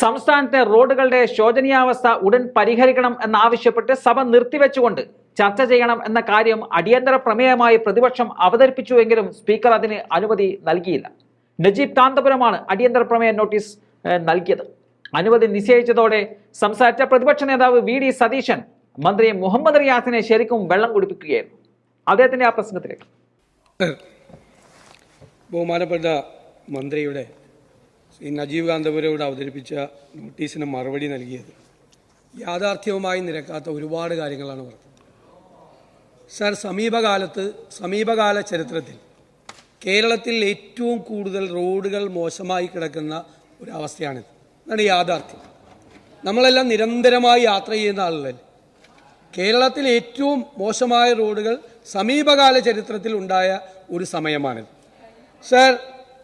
സംസ്ഥാനത്തെ റോഡുകളുടെ ശോചനീയാവസ്ഥ ഉടൻ പരിഹരിക്കണം എന്നാവശ്യപ്പെട്ട് സഭ നിർത്തിവെച്ചുകൊണ്ട് ചർച്ച ചെയ്യണം എന്ന കാര്യം അടിയന്തര പ്രമേയമായി പ്രതിപക്ഷം അവതരിപ്പിച്ചുവെങ്കിലും സ്പീക്കർ അതിന് അനുമതി നൽകിയില്ല. നജീബ് കാന്തപുരമാണ് അടിയന്തര പ്രമേയ നോട്ടീസ് നൽകിയത്. അനുമതി നിശ്ചയിച്ചതോടെ സംസാരിച്ച പ്രതിപക്ഷ നേതാവ് വി ഡി സതീശൻ മന്ത്രി മുഹമ്മദ് റിയാസിനെ ശരിക്കും വെള്ളം കുടിപ്പിക്കുകയായിരുന്നു. അദ്ദേഹത്തിന്റെ ആ പ്രശ്നത്തിലേക്ക് ബഹുമാനപ്പെട്ട മന്ത്രിയുടെ ശ്രീ നജീവ് കാന്തപുരയോട് അവതരിപ്പിച്ച നോട്ടീസിന് മറുപടി നൽകിയത് യാഥാർത്ഥ്യവുമായി നിരക്കാത്ത ഒരുപാട് കാര്യങ്ങളാണ് പറഞ്ഞത്. സർ സമീപകാലത്ത് സമീപകാല ചരിത്രത്തിൽ കേരളത്തിൽ ഏറ്റവും കൂടുതൽ റോഡുകൾ മോശമായി കിടക്കുന്ന ഒരവസ്ഥയാണിത്. അതാണ് യാഥാർത്ഥ്യം. നമ്മളെല്ലാം നിരന്തരമായി യാത്ര ചെയ്യുന്ന ആളുകൾ കേരളത്തിൽ ഏറ്റവും മോശമായ റോഡുകൾ സമീപകാല ചരിത്രത്തിൽ ഉണ്ടായ ഒരു സമയമാണിത്. സർ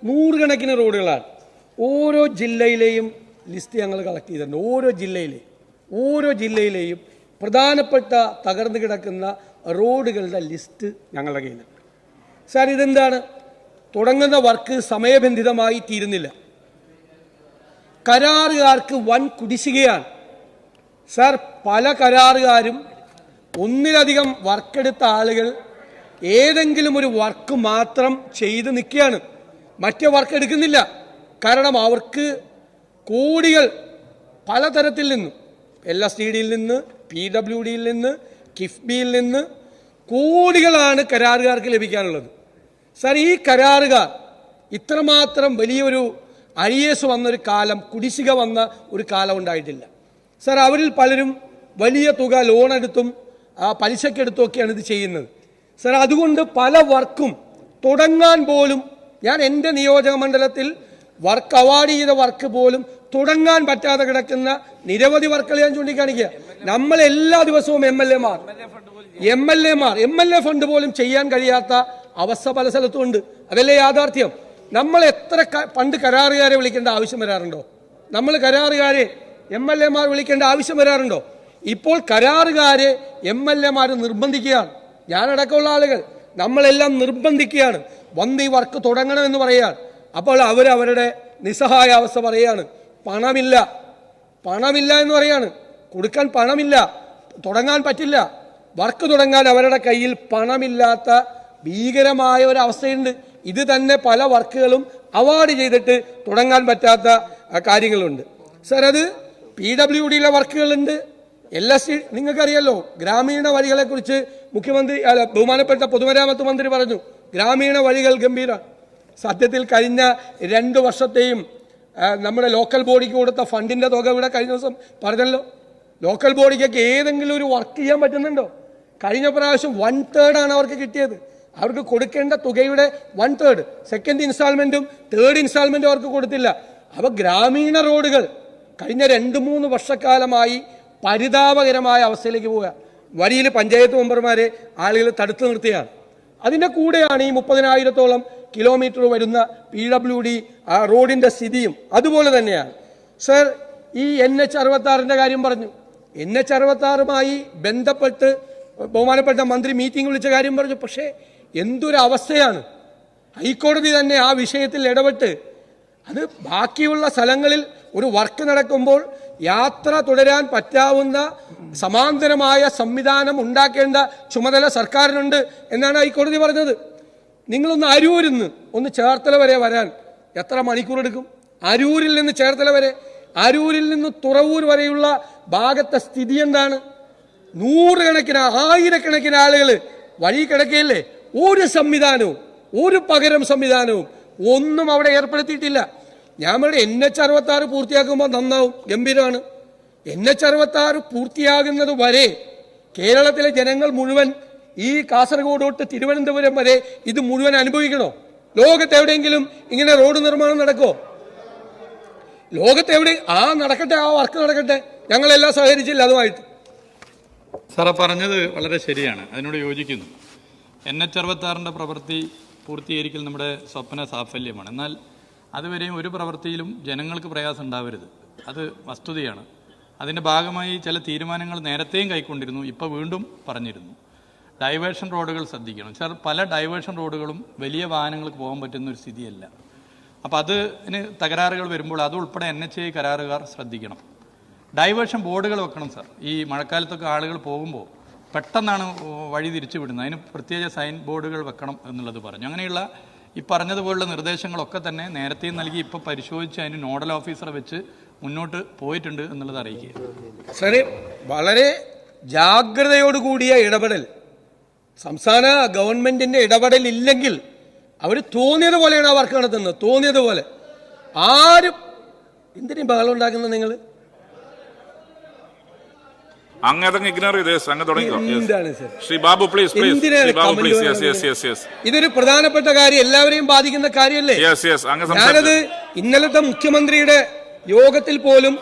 നൂറുകണക്കിന് റോഡുകളാണ്. ഓരോ ജില്ലയിലെയും ലിസ്റ്റ് ഞങ്ങൾ കളക്ട് ചെയ്തിട്ടുണ്ട്. ഓരോ ജില്ലയിലെയും ഓരോ ജില്ലയിലെയും പ്രധാനപ്പെട്ട തകർന്നു കിടക്കുന്ന റോഡുകളുടെ ലിസ്റ്റ് ഞങ്ങളുടെ കയ്യിലുണ്ട്. സാർ ഇതെന്താണ്? തുടങ്ങുന്ന വർക്ക് സമയബന്ധിതമായി തീരുന്നില്ല. കരാറുകാർക്ക് വൻ കുടിശ്ശികയാണ്. സാർ പല കരാറുകാരും ഒന്നിലധികം വർക്കെടുത്ത ആളുകൾ ഏതെങ്കിലും ഒരു വർക്ക് മാത്രം ചെയ്ത് നിൽക്കുകയാണ്. മറ്റേ വർക്ക് എടുക്കുന്നില്ല. കാരണം അവർക്ക് കോടികൾ പലതരത്തിൽ നിന്നും എൽ എസ് ഡി ഡിയിൽ നിന്ന് പി ഡബ്ല്യു ഡിയിൽ നിന്ന് കിഫ്ബിയിൽ നിന്ന് കോടികളാണ് കരാറുകാർക്ക് ലഭിക്കാനുള്ളത്. സാർ ഈ കരാറുകാർ ഇത്രമാത്രം വലിയൊരു അരിയേസ് വന്നൊരു കാലം കുടിശ്ശിക വന്ന ഒരു കാലം ഉണ്ടായിട്ടില്ല. സാർ അവരിൽ പലരും വലിയ തുക ലോൺ എടുത്തും ആ, പലിശക്കെടുത്തും ഒക്കെയാണ് ഇത് ചെയ്യുന്നത്. സാർ അതുകൊണ്ട് പല വർക്കും തുടങ്ങാൻ പോലും ഞാൻ എന്റെ നിയോജക മണ്ഡലത്തിൽ വർക്ക് അവാർഡ് ചെയ്ത വർക്ക് പോലും തുടങ്ങാൻ പറ്റാതെ കിടക്കുന്ന നിരവധി വർക്കുകൾ ഞാൻ ചൂണ്ടിക്കാണിക്കുക. നമ്മൾ എല്ലാ ദിവസവും എം എൽ എമാർ എം എൽ എമാർ എം എൽ എ ഫണ്ട് പോലും ചെയ്യാൻ കഴിയാത്ത അവസ്ഥ പല സ്ഥലത്തും ഉണ്ട്. അതല്ലേ യാഥാർത്ഥ്യം? നമ്മൾ എത്ര പണ്ട് കരാറുകാരെ വിളിക്കേണ്ട ആവശ്യം വരാറുണ്ടോ? നമ്മൾ കരാറുകാരെ എം എൽ എമാർ വിളിക്കേണ്ട ആവശ്യം വരാറുണ്ടോ? ഇപ്പോൾ കരാറുകാരെ എം എൽ എമാർ നിർബന്ധിക്കുകയാണ്. ഞാനടക്കമുള്ള ആളുകൾ. നമ്മളെല്ലാം നിർബന്ധിക്കുകയാണ്. വന്ന് ഈ വർക്ക് തുടങ്ങണമെന്ന് പറയുകയാണ് അപ്പോൾ അവർ അവരുടെ നിസ്സഹായ അവസ്ഥ പറയുകയാണ് പണമില്ല പണമില്ല എന്ന് പറയാണ് കൊടുക്കാൻ പണമില്ല തുടങ്ങാൻ പറ്റില്ല. വർക്ക് തുടങ്ങാൻ അവരുടെ കയ്യിൽ പണമില്ലാത്ത ഭീകരമായ ഒരു അവസ്ഥയുണ്ട്. ഇത് തന്നെ പല വർക്കുകളും അവാർഡ് ചെയ്തിട്ട് തുടങ്ങാൻ പറ്റാത്ത കാര്യങ്ങളുണ്ട്. സർ അത് പി ഡബ്ല്യു ഡിയിലെ വർക്കുകളുണ്ട്. എൽ എസ് സി നിങ്ങൾക്കറിയാലോ ഗ്രാമീണ വഴികളെക്കുറിച്ച് മുഖ്യമന്ത്രി ബഹുമാനപ്പെട്ട പൊതുമരാമത്ത് മന്ത്രി പറഞ്ഞു. ഗ്രാമീണ വഴികൾ ഗംഭീര സത്യത്തിൽ കഴിഞ്ഞ രണ്ട് വർഷത്തെയും നമ്മുടെ ലോക്കൽ ബോഡിക്ക് കൊടുത്ത ഫണ്ടിന്റെ തുക ഇവിടെ കഴിഞ്ഞ ദിവസം പറഞ്ഞല്ലോ. ലോക്കൽ ബോഡിക്കൊക്കെ ഏതെങ്കിലും ഒരു വർക്ക് ചെയ്യാൻ പറ്റുന്നുണ്ടോ? കഴിഞ്ഞ പ്രാവശ്യം വൺ തേർഡ് ആണ് അവർക്ക് കിട്ടിയത്. അവർക്ക് കൊടുക്കേണ്ട തുകയുടെ വൺ തേർഡ് സെക്കൻഡ് ഇൻസ്റ്റാൾമെന്റും തേർഡ് ഇൻസ്റ്റാൾമെന്റും അവർക്ക് കൊടുത്തില്ല. അപ്പോൾ ഗ്രാമീണ റോഡുകൾ കഴിഞ്ഞ രണ്ട് മൂന്ന് വർഷക്കാലമായി പരിതാപകരമായ അവസ്ഥയിലേക്ക് പോവുക. വരിയിൽ പഞ്ചായത്ത് മെമ്പർമാരെ ആളുകൾ തടുത്തു നിർത്തുകയാണ്. അതിന്റെ കൂടെയാണ് ഈ മുപ്പതിനായിരത്തോളം കിലോമീറ്റർ വരുന്ന പി ഡബ്ല്യു ഡി ആ റോഡിന്റെ സ്ഥിതിയും അതുപോലെ തന്നെയാണ്. സർ ഈ എൻ എച്ച് അറുപത്താറിന്റെ കാര്യം പറഞ്ഞു. എൻ എച്ച് അറുപത്താറുമായി ബന്ധപ്പെട്ട് ബഹുമാനപ്പെട്ട മന്ത്രി മീറ്റിംഗ് വിളിച്ച കാര്യം പറഞ്ഞു. പക്ഷേ എന്തൊരു അവസ്ഥയാണ് ഹൈക്കോടതി തന്നെ ആ വിഷയത്തിൽ ഇടപെട്ട് അത് ബാക്കിയുള്ള സ്ഥലങ്ങളിൽ ഒരു വർക്ക് നടക്കുമ്പോൾ യാത്ര തുടരാൻ പറ്റാവുന്ന സമാന്തരമായ സംവിധാനം ഉണ്ടാക്കേണ്ട ചുമതല സർക്കാരിനുണ്ട് എന്നാണ് ഹൈക്കോടതി പറഞ്ഞത്. നിങ്ങളൊന്ന് അരൂരിൽ നിന്ന് ഒന്ന് ചേർത്തല വരെ വരാൻ എത്ര മണിക്കൂർ എടുക്കും? അരൂരിൽ നിന്ന് ചേർത്തല വരെ. അരൂരിൽ നിന്ന് തുറവൂർ വരെയുള്ള ഭാഗത്തെ സ്ഥിതി എന്താണ്? നൂറുകണക്കിന് ആയിരക്കണക്കിന് ആളുകൾ വഴി കിടക്കുകയല്ലേ ഒരു സംവിധാനവും ഒരു പകരം സംവിധാനവും ഒന്നും അവിടെ ഏർപ്പെടുത്തിയിട്ടില്ല. ഞാൻ പറയുന്നത് എൻ എച്ച് അറുപത്തി ആറ് പൂർത്തിയാക്കുമ്പോൾ നന്നാവും ഗംഭീരമാണ്. എൻ എച്ച് അറുപത്തി ആറ് പൂർത്തിയാകുന്നത് വരെ കേരളത്തിലെ ജനങ്ങൾ മുഴുവൻ ഈ കാസർഗോഡ് തൊട്ട് തിരുവനന്തപുരം വരെ ഇത് മുഴുവൻ അനുഭവിക്കണോ? ലോകത്ത് എവിടെയെങ്കിലും ഇങ്ങനെ റോഡ് നിർമ്മാണം നടക്കുമോ ലോകത്ത് എവിടെ ആ നടക്കട്ടെ ആ വർക്ക് നടക്കട്ടെ. ഞങ്ങളെല്ലാം സഹകരിച്ചില്ല അതുമായിട്ട്. സാറേ പറഞ്ഞത് വളരെ ശരിയാണ്. അതിനോട് യോജിക്കുന്നു. എൻ എച്ച് അറുപത്താറിന്റെ പ്രവൃത്തി പൂർത്തീകരിക്കൽ നമ്മുടെ സ്വപ്ന സാഫല്യമാണ്. എന്നാൽ അതുവരെയും ഒരു പ്രവൃത്തിയിലും ജനങ്ങൾക്ക് പ്രയാസം ഉണ്ടാവരുത്. അത് വസ്തുതയാണ്. അതിന്റെ ഭാഗമായി ചില തീരുമാനങ്ങൾ നേരത്തെയും കൈക്കൊണ്ടിരുന്നു ഇപ്പോൾ വീണ്ടും പറഞ്ഞിരുന്നു. ഡൈവേർഷൻ റോഡുകൾ ശ്രദ്ധിക്കണം. ചില പല ഡൈവേർഷൻ റോഡുകളും വലിയ വാഹനങ്ങൾക്ക് പോകാൻ പറ്റുന്ന ഒരു സ്ഥിതിയല്ല. അപ്പോൾ അതിന് തകരാറുകൾ വരുമ്പോൾ അത് ഉൾപ്പെടെ എൻ എച്ച് ഐ കരാറുകാർ ശ്രദ്ധിക്കണം. ഡൈവേർഷൻ ബോർഡുകൾ വെക്കണം സർ ഈ മഴക്കാലത്തൊക്കെ ആളുകൾ പോകുമ്പോൾ പെട്ടെന്നാണ് വഴി തിരിച്ചു വിടുന്നത്. അതിന് പ്രത്യേക സൈൻ ബോർഡുകൾ വെക്കണം എന്നുള്ളത് പറഞ്ഞു. അങ്ങനെയുള്ള ഈ പറഞ്ഞതുപോലുള്ള നിർദ്ദേശങ്ങളൊക്കെ തന്നെ നേരത്തെയും നൽകി ഇപ്പോൾ പരിശോധിച്ച് അതിന് നോഡൽ ഓഫീസറെ വെച്ച് മുന്നോട്ട് പോയിട്ടുണ്ട് എന്നുള്ളത് അറിയിക്കുക വളരെ ജാഗ്രതയോടുകൂടിയ ഇടപെടൽ. സംസ്ഥാന ഗവൺമെന്റിന്റെ ഇടപെടൽ ഇല്ലെങ്കിൽ അവർ തോന്നിയത് പോലെയാണ് ആ വർക്ക് നടത്തുന്നത്. തോന്നിയത് പോലെ. ആരും എന്തിനും ബഹളം ഉണ്ടാക്കുന്നത് നിങ്ങൾ ഇതൊരു പ്രധാനപ്പെട്ട കാര്യം. എല്ലാവരെയും ബാധിക്കുന്ന കാര്യമല്ലേ? ഞാനത് ഇന്നലത്തെ മുഖ്യമന്ത്രിയുടെ യോഗത്തിൽ പോലും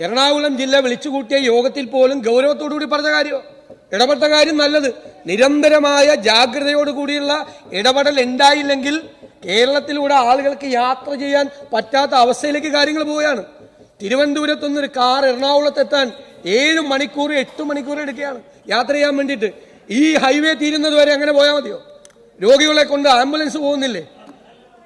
എറണാകുളം ജില്ല വിളിച്ചുകൂട്ടിയ യോഗത്തിൽ പോലും ഗൗരവത്തോടു കൂടി പറഞ്ഞ കാര്യം ഇടപെട്ട കാര്യം നല്ലത്. നിരന്തരമായ ജാഗ്രതയോടുകൂടിയുള്ള ഇടപെടൽ ഉണ്ടായില്ലെങ്കിൽ കേരളത്തിലൂടെ ആളുകൾക്ക് യാത്ര ചെയ്യാൻ പറ്റാത്ത അവസ്ഥയിലേക്ക് കാര്യങ്ങൾ പോവുകയാണ്. തിരുവനന്തപുരത്തുനിന്ന് ഒരു കാർ എറണാകുളത്തെത്താൻ ഏഴ് മണിക്കൂർ എട്ട് മണിക്കൂർ എടുക്കുകയാണ്. യാത്ര ചെയ്യാൻ വേണ്ടിയിട്ട്. ഈ ഹൈവേ തീരുന്നത് വരെ അങ്ങനെ പോയാൽ മതിയോ? രോഗികളെ കൊണ്ട് ആംബുലൻസ് പോകുന്നില്ലേ?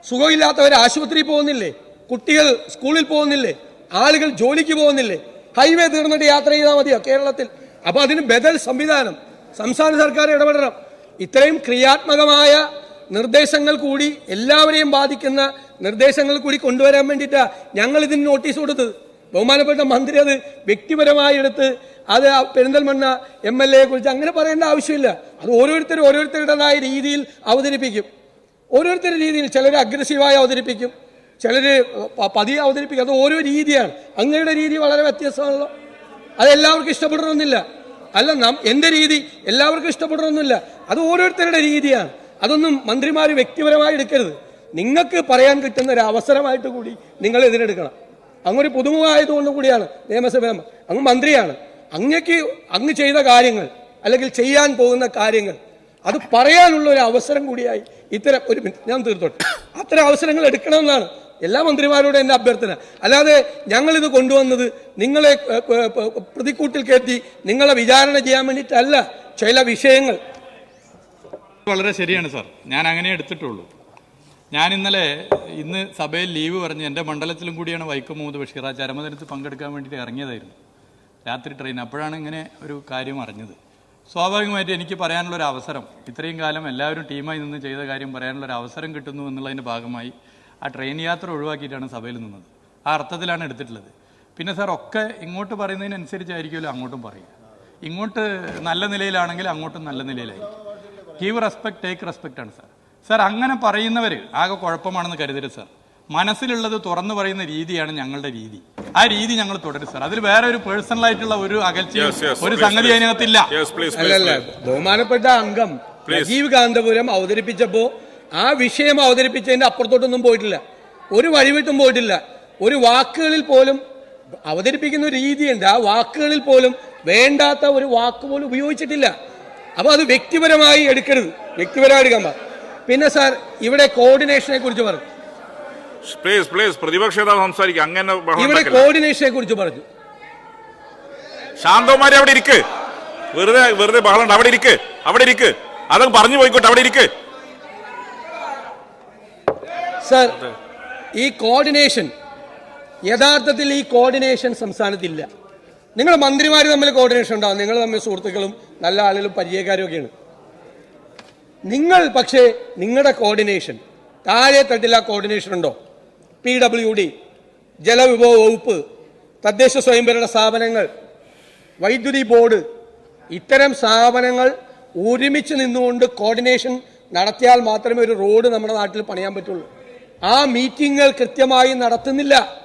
സുഖമില്ലാത്തവർ ആശുപത്രിയിൽ പോകുന്നില്ലേ? കുട്ടികൾ സ്കൂളിൽ പോകുന്നില്ലേ? ആളുകൾ ജോലിക്ക് പോകുന്നില്ലേ? ഹൈവേ തീർന്നിട്ട് യാത്ര ചെയ്താൽ മതിയോ കേരളത്തിൽ? അപ്പോൾ അതിന് ബദൽ സംവിധാനം. സംസ്ഥാന സർക്കാർ ഇടപെടണം. ഇത്രയും ക്രിയാത്മകമായ നിർദ്ദേശങ്ങൾ കൂടി എല്ലാവരെയും ബാധിക്കുന്ന നിർദ്ദേശങ്ങൾ കൂടി കൊണ്ടുവരാൻ വേണ്ടിയിട്ടാണ് ഞങ്ങൾ ഇതിന് നോട്ടീസ് കൊടുത്തത്. ബഹുമാനപ്പെട്ട മന്ത്രി അത് വ്യക്തിപരമായി എടുത്ത് അത് പെരിന്തൽമണ്ണ എം എൽ എയെ കുറിച്ച് അങ്ങനെ പറയേണ്ട ആവശ്യമില്ല. അത് ഓരോരുത്തർ ഓരോരുത്തരുടേതായ രീതിയിൽ അവതരിപ്പിക്കും. ഓരോരുത്തരുടെ രീതിയിൽ ചിലർ അഗ്രസീവായി അവതരിപ്പിക്കും. ചിലർ പതിയെ അവതരിപ്പിക്കും. അത് ഓരോ രീതിയാണ്. അങ്ങയുടെ രീതി വളരെ വ്യത്യസ്തമാണല്ലോ. അതെല്ലാവർക്കും ഇഷ്ടപ്പെടണമെന്നില്ല. അല്ല നാം എന്റെ രീതി എല്ലാവർക്കും ഇഷ്ടപ്പെടണമെന്നില്ല അത് ഓരോരുത്തരുടെ രീതിയാണ്. അതൊന്നും മന്ത്രിമാർ വ്യക്തിപരമായി എടുക്കരുത്. നിങ്ങൾക്ക് പറയാൻ കിട്ടുന്ന ഒരു അവസരമായിട്ട് കൂടി നിങ്ങൾ ഇതിനെടുക്കണം. അങ്ങൊരു പുതുമുഖമായതുകൊണ്ട് കൂടിയാണ് നിയമസഭ അങ്ങ് മന്ത്രിയാണ്. അങ്ങക്ക് അങ്ങ് ചെയ്ത കാര്യങ്ങൾ അല്ലെങ്കിൽ ചെയ്യാൻ പോകുന്ന കാര്യങ്ങൾ അത് പറയാനുള്ള ഒരു അവസരം കൂടിയായി ഇത്തരം ഒരു ഞാൻ തീർത്തോട്ടെ. അത്തരം അവസരങ്ങൾ എടുക്കണമെന്നാണ് എല്ലാ മന്ത്രിമാരോടും എന്റെ അഭ്യർത്ഥന. അല്ലാതെ ഞങ്ങളിത് കൊണ്ടുവന്നത് നിങ്ങളെ പ്രതിക്കൂട്ടിൽ കയറ്റി നിങ്ങളെ വിചാരണ ചെയ്യാൻ വേണ്ടിയിട്ടല്ല. ചില വിഷയങ്ങൾ. വളരെ ശരിയാണ് സാർ. ഞാൻ അങ്ങനെ എടുത്തിട്ടുള്ളൂ. ഞാൻ ഇന്നലെ ഇന്ന് സഭയിൽ ലീവ് പറഞ്ഞ് എന്റെ മണ്ഡലത്തിലും കൂടിയാണ് വൈക്കം മുഹമ്മദ് ബഷീർ. ആ പങ്കെടുക്കാൻ വേണ്ടിയിട്ട് ഇറങ്ങിയതായിരുന്നു. രാത്രി ട്രെയിൻ അപ്പോഴാണ് ഇങ്ങനെ ഒരു കാര്യം അറിഞ്ഞത്. സ്വാഭാവികമായിട്ട് എനിക്ക് പറയാനുള്ളൊരു അവസരം ഇത്രയും കാലം എല്ലാവരും ടീമായി നിന്ന് ചെയ്ത കാര്യം പറയാനുള്ളൊരു അവസരം കിട്ടുന്നു എന്നുള്ളതിന്റെ ഭാഗമായി ആ ട്രെയിൻ യാത്ര ഒഴിവാക്കിയിട്ടാണ് സഭയിൽ നിന്നത്. ആ അർത്ഥത്തിലാണ് എടുത്തിട്ടുള്ളത്. പിന്നെ സാർ ഒക്കെ ഇങ്ങോട്ട് പറയുന്നതിനനുസരിച്ചായിരിക്കുമല്ലോ അങ്ങോട്ടും പറയുക. ഇങ്ങോട്ട് നല്ല നിലയിലാണെങ്കിൽ അങ്ങോട്ടും നല്ല നിലയിലായിരിക്കും. ഗീവ് റെസ്പെക്ട് ടേക്ക് റെസ്പെക്റ്റ് ആണ് സാർ. സാർ അങ്ങനെ പറയുന്നവർ ആകെ കുഴപ്പമാണെന്ന് കരുതരുത് സാർ. മനസ്സിലുള്ളത് തുറന്നു പറയുന്ന രീതിയാണ് ഞങ്ങളുടെ രീതി. ആ രീതി ഞങ്ങൾ തുടരും സാർ. അതിൽ വേറെ ഒരു പേഴ്സണൽ ആയിട്ടുള്ള ഒരു അകൽച്ചയും yes, ഒരു സംഗതി അതിനകത്തില്ല. Yes, please, please, അല്ലല്ല please. ബഹുമാനപ്പെട്ട അംഗം. രാജീവ് കാന്തപുരം അവതരിപ്പിച്ചപ്പോ ആ വിഷയം അവതരിപ്പിച്ചതിന്റെ അപ്പുറത്തോട്ടൊന്നും പോയിട്ടില്ല. ഒരു വഴിവിട്ടും പോയിട്ടില്ല. ഒരു വാക്കുകളിൽ പോലും അവതരിപ്പിക്കുന്ന ഒരു രീതിയുണ്ട്. ആ വാക്കുകളിൽ പോലും വേണ്ടാത്ത ഒരു വാക്ക് പോലും ഉപയോഗിച്ചിട്ടില്ല. അപ്പൊ അത് വ്യക്തിപരമായി എടുക്കരുത്. വ്യക്തിപരമായി എടുക്കാൻ. പിന്നെ സാർ ഇവിടെ കോർഡിനേഷനെ കുറിച്ച് പറഞ്ഞു. പ്ലീസ് പ്ലീസ് പ്രതിപക്ഷ നേതാവ് സംസാരിക്കുക അങ്ങനെ ഇവിടെ. കോർഡിനേഷനെ കുറിച്ച് പറഞ്ഞു. ശാന്തകുമാരി അവിടെ ഇരിക്ക്. വെറുതെ വെറുതെ ബഹളം. അവിടെ ഇരിക്ക്. അവിടെ ഇരിക്ക്. അതങ്ങ് പറഞ്ഞു പോയിക്കോട്ടെ. അവിടെ ഇരിക്ക്. സർ ഈ കോർഡിനേഷൻ യഥാർത്ഥത്തിൽ ഈ കോർഡിനേഷൻ സംസ്ഥാനത്തില്ല നിങ്ങൾ മന്ത്രിമാർ തമ്മിൽ കോർഡിനേഷൻ ഉണ്ടാവും. നിങ്ങൾ തമ്മിൽ സുഹൃത്തുക്കളും നല്ല ആളുകളും പരിചയക്കാരും ഒക്കെയാണ്. നിങ്ങൾ പക്ഷേ നിങ്ങളുടെ കോർഡിനേഷൻ താഴെ തട്ടിൽ ആ കോർഡിനേഷൻ ഉണ്ടോ? പി ഡബ്ല്യു ഡി ജലവിഭവ വകുപ്പ് തദ്ദേശ സ്വയംഭരണ സ്ഥാപനങ്ങൾ വൈദ്യുതി ബോർഡ് ഇത്തരം സ്ഥാപനങ്ങൾ ഒരുമിച്ച് നിന്നുകൊണ്ട് കോർഡിനേഷൻ നടത്തിയാൽ മാത്രമേ ഒരു റോഡ് നമ്മുടെ നാട്ടിൽ പണിയാൻ പറ്റുള്ളൂ. ആ മീറ്റിങ്ങുകൾ കൃത്യമായി നടത്തുന്നില്ല.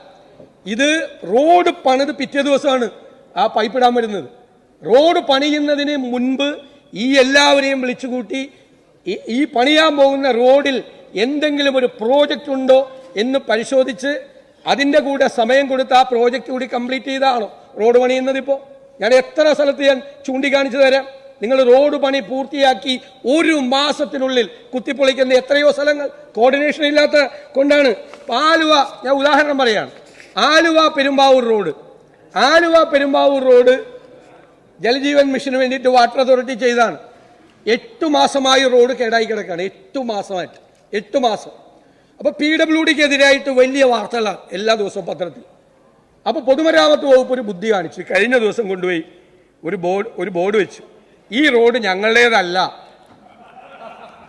ഇത് റോഡ് പണിത് പിറ്റേ ദിവസമാണ് ആ പൈപ്പ് ഇടാൻ വരുന്നത്. റോഡ് പണിയുന്നതിന് മുൻപ് ഈ എല്ലാവരെയും വിളിച്ചുകൂട്ടി ഈ- ഈ പണിയാൻ പോകുന്ന റോഡിൽ എന്തെങ്കിലും ഒരു പ്രോജക്റ്റ് ഉണ്ടോ എന്ന് പരിശോധിച്ച് അതിന്റെ കൂടെ സമയം കൊടുത്ത് ആ പ്രോജക്റ്റ് കൂടി കംപ്ലീറ്റ് ചെയ്താണോ റോഡ് പണിയുന്നത് ഇപ്പോൾ ഞാൻ എത്ര സ്ഥലത്ത് ഞാൻ ചൂണ്ടിക്കാണിച്ചു തരാം. നിങ്ങൾ റോഡ് പണി പൂർത്തിയാക്കി ഒരു മാസത്തിനുള്ളിൽ കുത്തിപ്പൊളിക്കുന്ന എത്രയോ സ്ഥലങ്ങൾ കോർഡിനേഷൻ ഇല്ലാത്ത കൊണ്ടാണ്. ആലുവ ഞാൻ ഉദാഹരണം പറയാണ് ആലുവ പെരുമ്പാവൂർ റോഡ്. ആലുവ പെരുമ്പാവൂർ റോഡ് ജലജീവൻ മിഷന് വേണ്ടിയിട്ട് വാട്ടർ അതോറിറ്റി ചെയ്താണ് എട്ട് മാസമായി റോഡ് കേടായി കിടക്കുകയാണ് എട്ട് മാസമായിട്ട്. എട്ട് മാസം. അപ്പോൾ പി ഡബ്ല്യു ഡിക്ക് എതിരായിട്ട് വലിയ വാർത്തകളാണ് എല്ലാ ദിവസവും പത്രത്തിൽ. അപ്പോൾ പൊതുമരാമത്ത് വകുപ്പ് ഒരു ബുദ്ധി കാണിച്ചു. കഴിഞ്ഞ ദിവസം കൊണ്ടുപോയി ഒരു ബോർഡ് ഒരു ബോർഡ് വെച്ചു. ഈ റോഡ് ഞങ്ങളുടേതല്ല.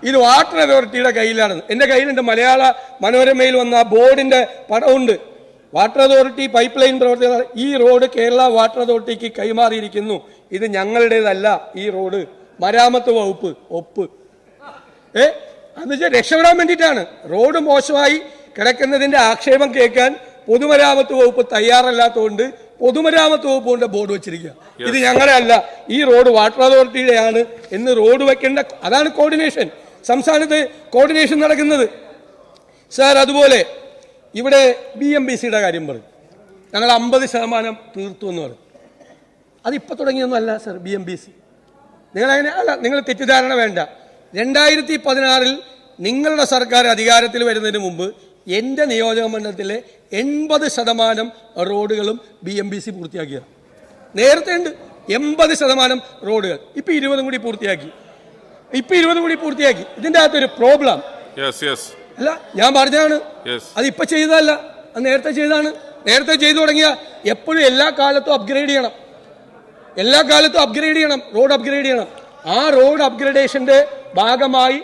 ഇത് വാട്ടർ അതോറിറ്റിയുടെ കയ്യിലാണ്. എന്റെ കയ്യിലുണ്ട് മലയാള മനോരമയിൽ വന്ന ആ ബോർഡിന്റെ പടമുണ്ട് വാട്ടർ അതോറിറ്റി പൈപ്പ് ലൈൻ പ്രവർത്തകർ ഈ റോഡ് കേരള വാട്ടർ അതോറിറ്റിക്ക് കൈമാറിയിരിക്കുന്നു. ഇത് ഞങ്ങളുടേതല്ല ഈ റോഡ്. മരാമത്ത് വകുപ്പ് ഒപ്പ്. ഏ? അത് വെച്ചാൽ രക്ഷപ്പെടാൻ വേണ്ടിയിട്ടാണ്. റോഡ് മോശമായി കിടക്കുന്നതിന്റെ ആക്ഷേപം കേൾക്കാൻ പൊതുമരാമത്ത് വകുപ്പ് തയ്യാറല്ലാത്തതുകൊണ്ട് പൊതുമരാമത്ത് വകുപ്പുകൊണ്ട് ബോർഡ് വെച്ചിരിക്കുക. ഇത് ഞങ്ങളുടെ അല്ല ഈ റോഡ് വാട്ടർ അതോറിറ്റിയുടെ ആണ് എന്ന് റോഡ് വെക്കേണ്ട അതാണ് കോർഡിനേഷൻ സംസ്ഥാനത്ത് കോർഡിനേഷൻ നടക്കുന്നത്. സാർ അതുപോലെ ഇവിടെ ബി എം ബി സിയുടെ കാര്യം പറയും. ഞങ്ങൾ അമ്പത് ശതമാനം തീർത്തു എന്ന് പറയും. അതിപ്പോൾ തുടങ്ങിയൊന്നുമല്ല sir B M B C നിങ്ങളങ്ങനെ അല്ല നിങ്ങൾ തെറ്റിദ്ധാരണ വേണ്ട. രണ്ടായിരത്തി പതിനാറിൽ നിങ്ങളുടെ സർക്കാർ അധികാരത്തിൽ വരുന്നതിന് മുമ്പ് എന്റെ നിയോജക മണ്ഡലത്തിലെ എൺപത് ശതമാനം റോഡുകളും ബി എം ബി സി പൂർത്തിയാക്കിയതാണ് നേരത്തെ ഉണ്ട് എൺപത് ശതമാനം റോഡുകൾ. ഇപ്പം ഇരുപതും കൂടി പൂർത്തിയാക്കി. ഇപ്പം ഇരുപതും കൂടി പൂർത്തിയാക്കി. ഇതിന്റെ അകത്തൊരു പ്രോബ്ലം അല്ല ഞാൻ പറഞ്ഞതാണ്. അത് ഇപ്പൊ ചെയ്തതല്ല. അത് നേരത്തെ ചെയ്താണ് നേരത്തെ ചെയ്തു തുടങ്ങിയ എപ്പോഴും എല്ലാ കാലത്തും അപ്ഗ്രേഡ് ചെയ്യണം. എല്ലാ കാലത്തും അപ്ഗ്രേഡ് ചെയ്യണം. റോഡ് അപ്ഗ്രേഡ് ചെയ്യണം. ആ റോഡ് അപ്ഗ്രേഡേഷന്റെ ഭാഗമായി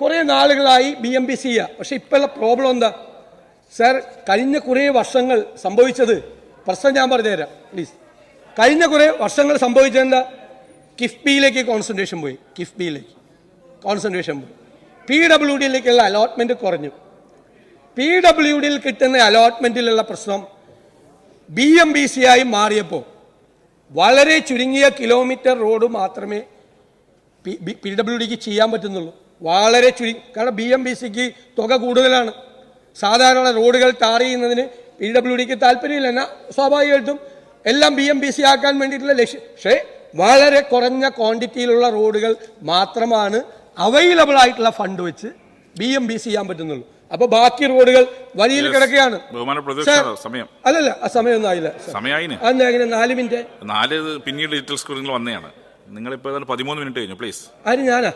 കുറേ നാളുകളായി ബി എം ബി സി പക്ഷെ ഇപ്പോഴുള്ള പ്രോബ്ലം എന്താ? സാർ കഴിഞ്ഞ കുറേ വർഷങ്ങൾ സംഭവിച്ചത് പ്രശ്നം ഞാൻ പറഞ്ഞുതരാം പ്ലീസ് കഴിഞ്ഞ കുറേ വർഷങ്ങൾ സംഭവിച്ചത് എന്താ? കിഫ്ബിയിലേക്ക് കോൺസെൻട്രേഷൻ പോയി കിഫ്ബിയിലേക്ക് കോൺസെൻട്രേഷൻ പോയി. പി ഡബ്ല്യു ഡിയിലേക്കുള്ള അലോട്ട്മെന്റ് കുറഞ്ഞു. പി ഡബ്ല്യു ഡിയിൽ കിട്ടുന്ന അലോട്ട്മെന്റിലുള്ള പ്രശ്നം ബി എം ബി സി ആയി മാറിയപ്പോൾ വളരെ ചുരുങ്ങിയ കിലോമീറ്റർ റോഡ് മാത്രമേ പി ഡബ്ല്യു ഡിക്ക് ചെയ്യാൻ പറ്റുന്നുള്ളൂ. വളരെ ചുരുങ്ങി. കാരണം ബി എം ബി സിക്ക് തുക കൂടുതലാണ്. സാധാരണ റോഡുകൾ ടാർ ചെയ്യുന്നതിന് പി ഡബ്ല്യു ഡിക്ക് താല്പര്യമില്ല. എന്നാൽ സ്വാഭാവികമായിട്ടും എല്ലാം ബി എം ബി സി ആക്കാൻ വേണ്ടിയിട്ടുള്ള ലക്ഷ്യം. പക്ഷേ വളരെ കുറഞ്ഞ ക്വാണ്ടിറ്റിയിലുള്ള റോഡുകൾ മാത്രമാണ് അവൈലബിൾ ആയിട്ടുള്ള ഫണ്ട് വെച്ച് ബി എം ബി സി ചെയ്യാൻ പറ്റുന്നുള്ളൂ. അപ്പൊ ബാക്കി റോഡുകൾ വലിയ കിടക്കുകയാണ്. സമയം. അല്ലല്ല ആ സമയമൊന്നും ആയില്ല. ഇങ്ങനെ നാല് മിനിറ്റ്. നാല് പിന്നീട് ഡിജിറ്റൽ സ്ക്രീനിൽ നിങ്ങൾ ഇപ്പൊ പതിമൂന്ന് മിനിറ്റ് കഴിഞ്ഞു പ്ലീസ് ആര് ഞാനാ?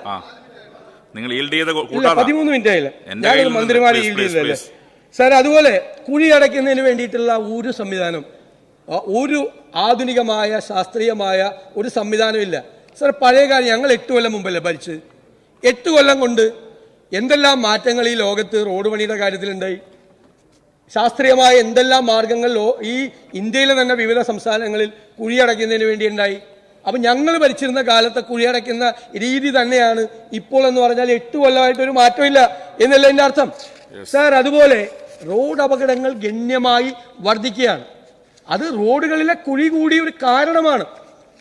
നിങ്ങൾ ഈൽഡ് ചെയ്ത പതിമൂന്ന് മിനിറ്റ് ആയില്ല. ഞാനൊരു മന്ത്രിമാരെ ഈൽഡ് ചെയ്തല്ലേ സാർ അതുപോലെ കുഴി അടയ്ക്കുന്നതിന് വേണ്ടിയിട്ടുള്ള ഒരു സംവിധാനം ഒരു ആധുനികമായ ശാസ്ത്രീയമായ ഒരു സംവിധാനമില്ല സാർ പഴയ കാലം ഞങ്ങൾ എട്ട് കൊല്ലം മുമ്പല്ലേ ഭരിച്ചത്? എട്ട് കൊല്ലം കൊണ്ട് എന്തെല്ലാം മാറ്റങ്ങൾ ഈ ലോകത്ത് റോഡ് പണിയുടെ കാര്യത്തിലുണ്ടായി? ശാസ്ത്രീയമായ എന്തെല്ലാം മാർഗങ്ങൾ ഈ ഇന്ത്യയിലെ തന്നെ വിവിധ സംസ്ഥാനങ്ങളിൽ കുഴി കുഴിയടയ്ക്കുന്നതിന് വേണ്ടി ഉണ്ടായി അപ്പം ഞങ്ങൾ ഭരിച്ചിരുന്ന കാലത്തെ കുഴിയടയ്ക്കുന്ന രീതി തന്നെയാണ് ഇപ്പോൾ എന്ന് പറഞ്ഞാൽ എട്ട് കൊല്ലമായിട്ട് ഒരു മാറ്റമില്ല എന്നല്ല എന്റെ അർത്ഥം. സാർ അതുപോലെ റോഡ് അപകടങ്ങൾ ഗണ്യമായി വർദ്ധിക്കുകയാണ്. അത് റോഡുകളിലെ കുഴി കൂടി ഒരു കാരണമാണ്.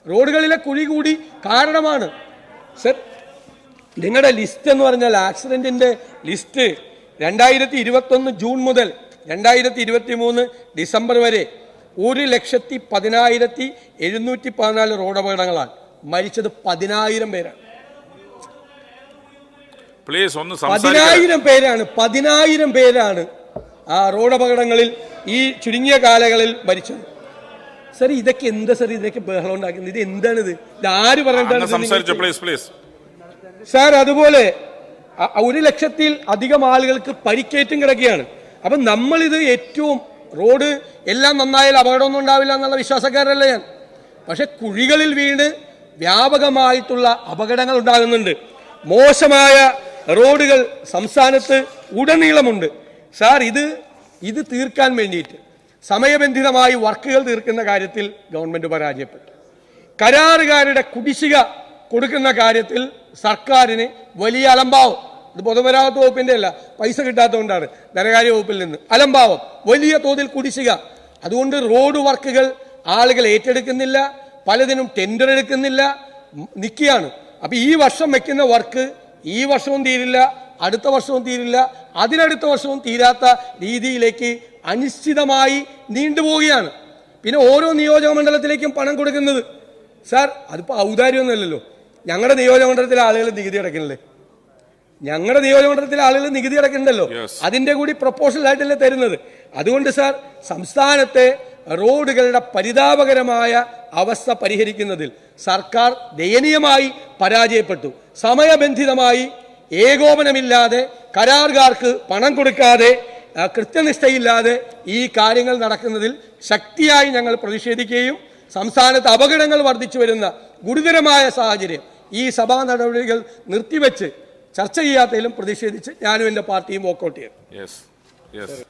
റോഡുകളിലെ കുഴി കൂടി കാരണമാണ്. സർ നിങ്ങളുടെ ലിസ്റ്റ് എന്ന് പറഞ്ഞാൽ ആക്സിഡന്റിന്റെ ലിസ്റ്റ് രണ്ടായിരത്തി ഇരുപത്തൊന്ന് ജൂൺ മുതൽ രണ്ടായിരത്തി ഇരുപത്തി മൂന്ന് ഡിസംബർ വരെ ഒരു ലക്ഷത്തി പതിനായിരത്തി എഴുന്നൂറ്റി പതിനാല് റോഡ് അപകടങ്ങളാണ് മരിച്ചത് പതിനായിരം പേരാണ്. പ്ലീസ് ഒന്ന് പതിനായിരം പേരാണ് പതിനായിരം പേരാണ് ആ റോഡ് അപകടങ്ങളിൽ ഈ ചുരുങ്ങിയ കാലങ്ങളിൽ മരിച്ചത്. സർ ഇതൊക്കെ എന്താ സർ? ഇതൊക്കെ ബഹളം ഉണ്ടാക്കുന്നത്? ഇത് എന്താണ് ഇത് ആര് പറഞ്ഞിട്ടാണ് ഇത് പ്ലീസ് പ്ലീസ് സാർ അതുപോലെ ഒരു ലക്ഷത്തിൽ അധികം ആളുകൾക്ക് പരിക്കേറ്റും കിടക്കുകയാണ്. അപ്പം നമ്മളിത് ഏറ്റവും റോഡ് എല്ലാം നന്നായാൽ അപകടമൊന്നും ഉണ്ടാവില്ല എന്നുള്ള വിശ്വാസക്കാരല്ലേ ഞാൻ. പക്ഷെ കുഴികളിൽ വീണ് വ്യാപകമായിട്ടുള്ള അപകടങ്ങൾ ഉണ്ടാകുന്നുണ്ട്. മോശമായ റോഡുകൾ സംസ്ഥാനത്ത് ഉടനീളമുണ്ട്. സാർ ഇത് ഇത് തീർക്കാൻ വേണ്ടിയിട്ട് സമയബന്ധിതമായി വർക്കുകൾ തീർക്കുന്ന കാര്യത്തിൽ ഗവൺമെന്റ് പരാജയപ്പെട്ടു. കരാറുകാരുടെ കുടിശ്ശിക കൊടുക്കുന്ന കാര്യത്തിൽ സർക്കാരിന് വലിയ അലംഭാവം ഇത് പൊതുമരാമത്ത് വകുപ്പിന്റെ അല്ല പൈസ കിട്ടാത്തതുകൊണ്ടാണ്. ധനകാര്യ വകുപ്പിൽ നിന്ന്. അലംഭാവം. വലിയ തോതിൽ കുടിശ്ശിക. അതുകൊണ്ട് റോഡ് വർക്കുകൾ ആളുകൾ ഏറ്റെടുക്കുന്നില്ല പലതിനും ടെൻഡർ എടുക്കുന്നില്ല നിൽക്കുകയാണ്. അപ്പൊ ഈ വർഷം വെക്കുന്ന വർക്ക് ഈ വർഷവും തീരില്ല അടുത്ത വർഷവും തീരില്ല അതിനടുത്ത വർഷവും തീരാത്ത രീതിയിലേക്ക് അനിശ്ചിതമായി നീണ്ടുപോവുകയാണ് പിന്നെ ഓരോ നിയോജക മണ്ഡലത്തിലേക്കും പണം കൊടുക്കുന്നത്. സാർ അതിപ്പോൾ ഔദാര്യമൊന്നുമല്ലല്ലോ. ഞങ്ങളുടെ നിയോജക മണ്ഡലത്തിലെ ആളുകൾ നികുതി അടക്കണില്ലേ ഞങ്ങളുടെ നിയോജകമണ്ഡലത്തിലെ ആളുകൾ നികുതി അടക്കണ്ടല്ലോ. അതിന്റെ കൂടി പ്രൊപ്പോഷണൽ ആയിട്ടല്ലേ തരുന്നത്. അതുകൊണ്ട് സാർ സംസ്ഥാനത്തെ റോഡുകളുടെ പരിതാപകരമായ അവസ്ഥ പരിഹരിക്കുന്നതിൽ സർക്കാർ ദയനീയമായി പരാജയപ്പെട്ടു. സമയബന്ധിതമായി ഏകോപനമില്ലാതെ കരാറുകാർക്ക് പണം കൊടുക്കാതെ കൃത്യനിഷ്ഠയില്ലാതെ ഈ കാര്യങ്ങൾ നടക്കുന്നതിൽ ശക്തിയായി ഞങ്ങൾ പ്രതിഷേധിക്കുകയും സംസ്ഥാനത്ത് അപകടങ്ങൾ വർദ്ധിച്ചു വരുന്ന ഗുരുതരമായ സാഹചര്യം ഈ സഭാ നടപടികൾ നിർത്തിവെച്ച് ചർച്ച ചെയ്യാത്തതിലും പ്രതിഷേധിച്ച് ഞാനും എന്റെ പാർട്ടിയും വോക്കൗട്ട് ചെയ്യും